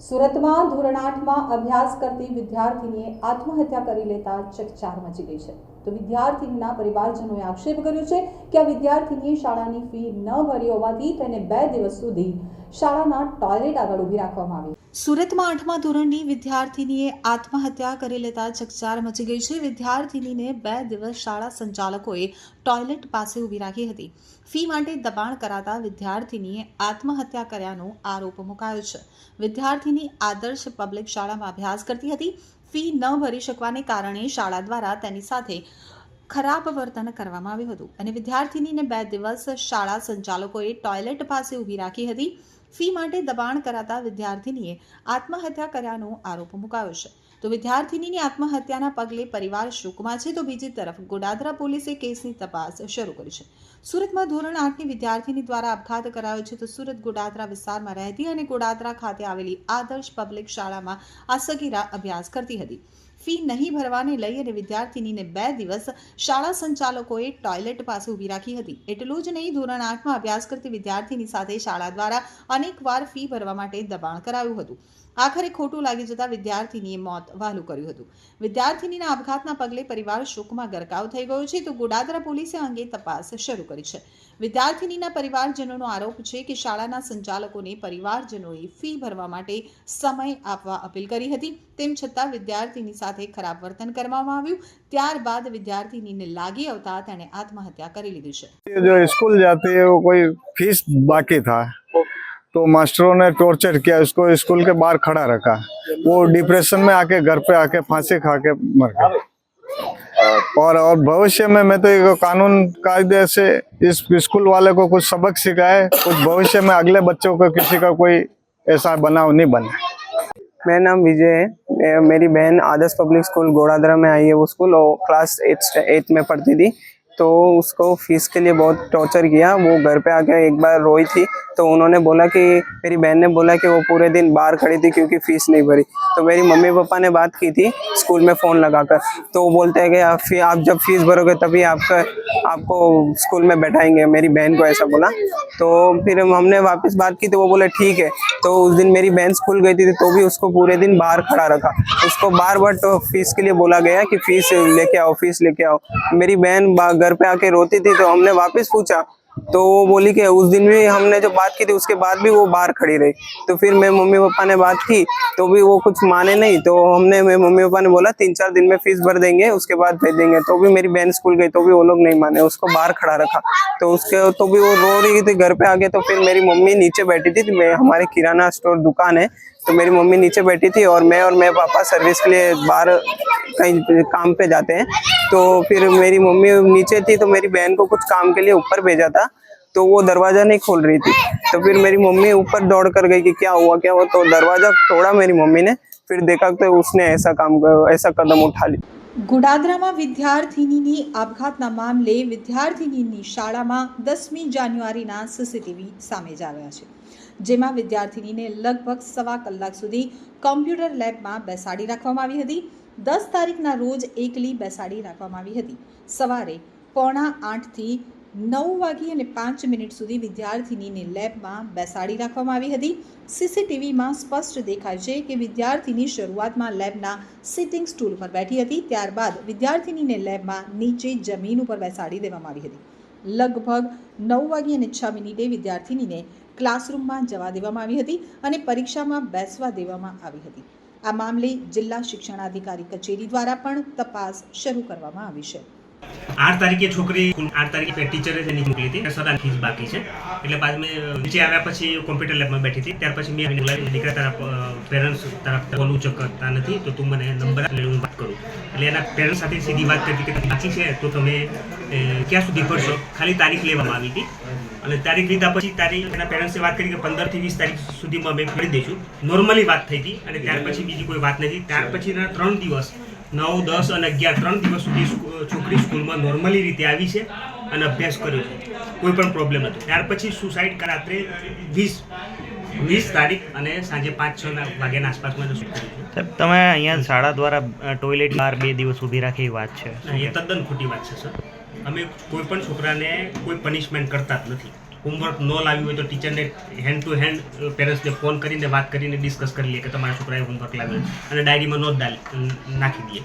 સુરતમાં ધોરણ આઠમાં અભ્યાસ કરતી વિદ્યાર્થીનીએ આત્મહત્યા કરી લેતા ચકચાર મચી ગઈ છે. તો વિદ્યાર્થીનીના પરિવારજનોએ આક્ષેપ કર્યો છે કે આ વિદ્યાર્થીનીએ શાળાની ફી ન ભરી હોવાથી તેને બે દિવસ સુધી શાળાના ટોયલેટ આગળ ઊભી રાખવામાં આવી. સુરતમાં આઠમા ધોરણની વિદ્યાર્થીનીએ આત્મહત્યા કરી લેતા ચકચાર મચી ગઈ છે. વિદ્યાર્થીનીને બે દિવસ શાળા સંચાલકોએ ટોયલેટ પાસે ઊભી રાખી હતી. ફી માટે દબાણ કરાતા વિદ્યાર્થીનીએ આત્મહત્યા કર્યાનો આરોપ મુકાયો છે. વિદ્યાર્થીની આદર્શ પબ્લિક શાળામાં અભ્યાસ કરતી હતી. ફી ન ભરી શકવાને કારણે શાળા દ્વારા તેની સાથે ખરાબ વર્તન કરવામાં આવ્યું હતું અને વિદ્યાર્થીનીને બે દિવસ શાળા સંચાલકોએ ટોયલેટ પાસે ઊભી રાખી હતી. ફી માટે દબાણ કરાતા વિદ્યાર્થીનીએ આત્મહત્યા કર્યાનો આરોપ મુકાયો છે. તો વિદ્યાર્થીનીની આત્મહત્યાના પગલે પરિવાર શોકમાં છે તો બીજી તરફ ગોડાદરા પોલીસે કેસની તપાસ શરૂ કરી છે. સુરતમાં ધોરણ આઠની વિદ્યાર્થીની દ્વારા આપઘાત કરાયો છે તો સુરત ગોડાદરા વિસ્તારમાં રહેતી અને ગોડાદરા ખાતે આવેલી આદર્શ પબ્લિક શાળામાં આ સગીરા અભ્યાસ કરતી હતી. ફી નહીં ભરવાને લઈ અને વિદ્યાર્થીનીને બે દિવસ શાળા સંચાલકોએ ટોયલેટ પાસે ઊભી રાખી હતી. એટલું જ નહીં, ધોરણ આઠમાં અભ્યાસ કરતી વિદ્યાર્થીની સાથે શાળા દ્વારા અનેકવાર ફી ભરવા માટે દબાણ કરાયું હતું. આખરે ખોટું લાગી જતાં વિદ્યાર્થીનીએ મોત વહાલું કર્યું હતું. વિદ્યાર્થીનીના આપઘાતના પગલે પરિવાર શોકમાં ગરકાવ થઈ ગયો છે તો ગોડાદરા પોલીસે અંગે તપાસ શરૂ કરી છે. વિદ્યાર્થીનીના પરિવારજનોનો આરોપ છે કે શાળાના સંચાલકોને પરિવારજનોએ ફી ભરવા માટે સમય આપવા અપીલ કરી હતી. તેમ છતાં વિદ્યાર્થીની સાથે ખરાબ વર્તન કરવામાં આવ્યું. ત્યારબાદ વિદ્યાર્થીનીને લાગી આવતા તેણે આત્મહત્યા કરી લીધી છે. જો સ્કૂલ જાતે કોઈ ફીસ બાકી થા तो मास्टरों ने टॉर्चर किया, उसको स्कूल के बाहर खड़ा रखा। वो डिप्रेशन में आके घर पे आके फांसी खा के मर गया। और और भविष्य में मैं तो ये कानून कायदे से इस स्कूल वाले को कुछ सबक सिखाए, कुछ भविष्य में अगले बच्चों को किसी का कोई ऐसा बनाव नहीं बने। मेरा नाम विजय है। मेरी बहन आदर्श पब्लिक स्कूल, गोड़ादरा में आई है वो स्कूल, और क्लास एट एट में पढ़ती थी। तो उसको फ़ीस के लिए बहुत टॉर्चर किया। वो घर पे आके एक बार रोई थी तो उन्होंने बोला कि, मेरी बहन ने बोला कि वो पूरे दिन बाहर खड़ी थी क्योंकि फ़ीस नहीं भरी। तो मेरी मम्मी पापा ने बात की थी स्कूल में फ़ोन लगाकर। तो वो बोलते हैं कि आप आप जब फ़ीस भरोगे तभी आपका आपको स्कूल में बैठाएँगे। मेरी बहन को ऐसा बोला। तो फिर हमने वापस बात की तो वो बोले, ठीक है। तो उस दिन मेरी बहन स्कूल गई थी तो भी उसको पूरे दिन बाहर खड़ा रखा। उसको बार बार तो फ़ीस के लिए बोला गया कि फ़ीस लेके आओ, फ़ीस लेके आओ। मेरी बहन घर पे आके रोती थी तो हमने वापस पूछा तो वो बोली कि उस दिन भी हमने जो बात की थी, उसके बाद भी वो बाहर खड़ी रही। तो फिर मैं मम्मी पापा ने बात की तो भी वो कुछ माने नहीं। तो हमने, मेरे मम्मी पापा ने बोला, तीन चार दिन में फ़ीस भर देंगे, उसके बाद भेज देंगे। तो भी मेरी बहन स्कूल गई तो भी वो लोग नहीं माने, उसको बाहर खड़ा रखा। तो उसके तो भी वो रो रही थी घर पे गए तो फिर मेरी मम्मी नीचे बैठी थी। मैं, हमारे किराना स्टोर दुकान है तो मेरी मम्मी नीचे बैठी थी और मैं और मेरे पापा सर्विस के लिए बाहर कहीं काम पे जाते हैं। तो फिर मेरी मम्मी नीचे थी तो मेरी बहन को कुछ काम के लिए ऊपर भेजा था तो वो दरवाजा नहीं खोल रही थी तो फिर मेरी मम्मी ऊपर दौड़ कर गई कि क्या हुआ क्या हुआ तो दरवाजा तोड़ा मेरी मम्मी ने फिर देखा तो उसने ऐसा काम ऐसा कदम उठा लिया ગોડાદરામાં વિદ્યાર્થીનીની આપઘાતના મામલે વિદ્યાર્થીનીની શાળામાં દસમી જાન્યુઆરીના સીસીટીવી સામે જ આવ્યા છે જેમાં વિદ્યાર્થીનીને લગભગ સવા કલાક સુધી કોમ્પ્યુટર લેબમાં બેસાડી રાખવામાં આવી હતી દસ તારીખના રોજ એકલી બેસાડી રાખવામાં આવી હતી. સવારે પોણા આઠથી નવ વાગી અને પાંચ મિનિટ સુધી વિદ્યાર્થિનીને લેબમાં બેસાડી રાખવામાં આવી હતી. સીસીટીવીમાં સ્પષ્ટ દેખાય છે કે વિદ્યાર્થીની શરૂઆતમાં લેબના સિટિંગ સ્ટૂલ પર બેઠી હતી, ત્યારબાદ વિદ્યાર્થીનીને લેબમાં નીચે જમીન ઉપર બેસાડી દેવામાં આવી હતી. લગભગ નવ વાગી અને છ મિનિટે વિદ્યાર્થીનીને ક્લાસરૂમમાં જવા દેવામાં આવી હતી અને પરીક્ષામાં બેસવા દેવામાં આવી હતી. આ મામલે જિલ્લા શિક્ષણાધિકારી કચેરી દ્વારા પણ તપાસ શરૂ કરવામાં આવી છે. આઠ તારીખે છોકરી આઠ તારીખે ટીચરે જેની મોકલી હતી. સદા ફીસ બાકી છે. એટલે બાદ મેં નીચે આવ્યા પછી કોમ્પ્યુટર લેબમાં બેઠી હતી. ત્યાર પછી મેં દીકરા તારા પેરેન્ટ્સ તારા ફોન ઉચકતા નથી. તો તું મને નંબર હું વાત કરું. એટલે એના પેરેન્ટ્સ સાથે સીધી વાત કરી કે બાકી છે. તો તમે ક્યાં સુધી ભરશો? ખાલી તારીખ લેવામાં આવી હતી. અને તારીખ લીધા પછી તારીખ એના પેરેન્ટ્સે વાત કરી કે પંદરથી વીસ તારીખ સુધીમાં અમે ફરી દઈશું. નોર્મલી વાત થઈ હતી અને ત્યાર પછી બીજી કોઈ વાત નથી. ત્યાર પછીના ત્રણ દિવસ નવ દસ અને અગિયાર ત્રણ દિવસ સુધી છોકરી સ્કૂલમાં નોર્મલી રીતે આવી છે અને અભ્યાસ કર્યો છે. કોઈ પણ પ્રોબ્લેમ નથી. ત્યાર પછી સુસાઇડ રાત્રે વીસ વીસ તારીખ અને સાંજે પાંચ છ ના વાગ્યાના આસપાસમાં કર્યું સાહેબ તમે અહીંયા શાળા દ્વારા ટોયલેટ બહાર બે દિવસ ઊભી રાખી વાત છે. એ તદ્દન ખોટી વાત છે સર અમે કોઈ પણ છોકરાને કોઈ પનિશમેન્ટ કરતા જ નથી. હોમવર્ક ન લાવ્યું હોય તો ટીચરને હેન્ડ ટુ હેન્ડ પેરેન્ટ્સને ફોન કરીને વાત કરીને ડિસ્કસ કરી લે કે તમારા છોકરાએ હોમવર્ક લાવ્યું અને ડાયરીમાં નોંધ નાખી દઈએ.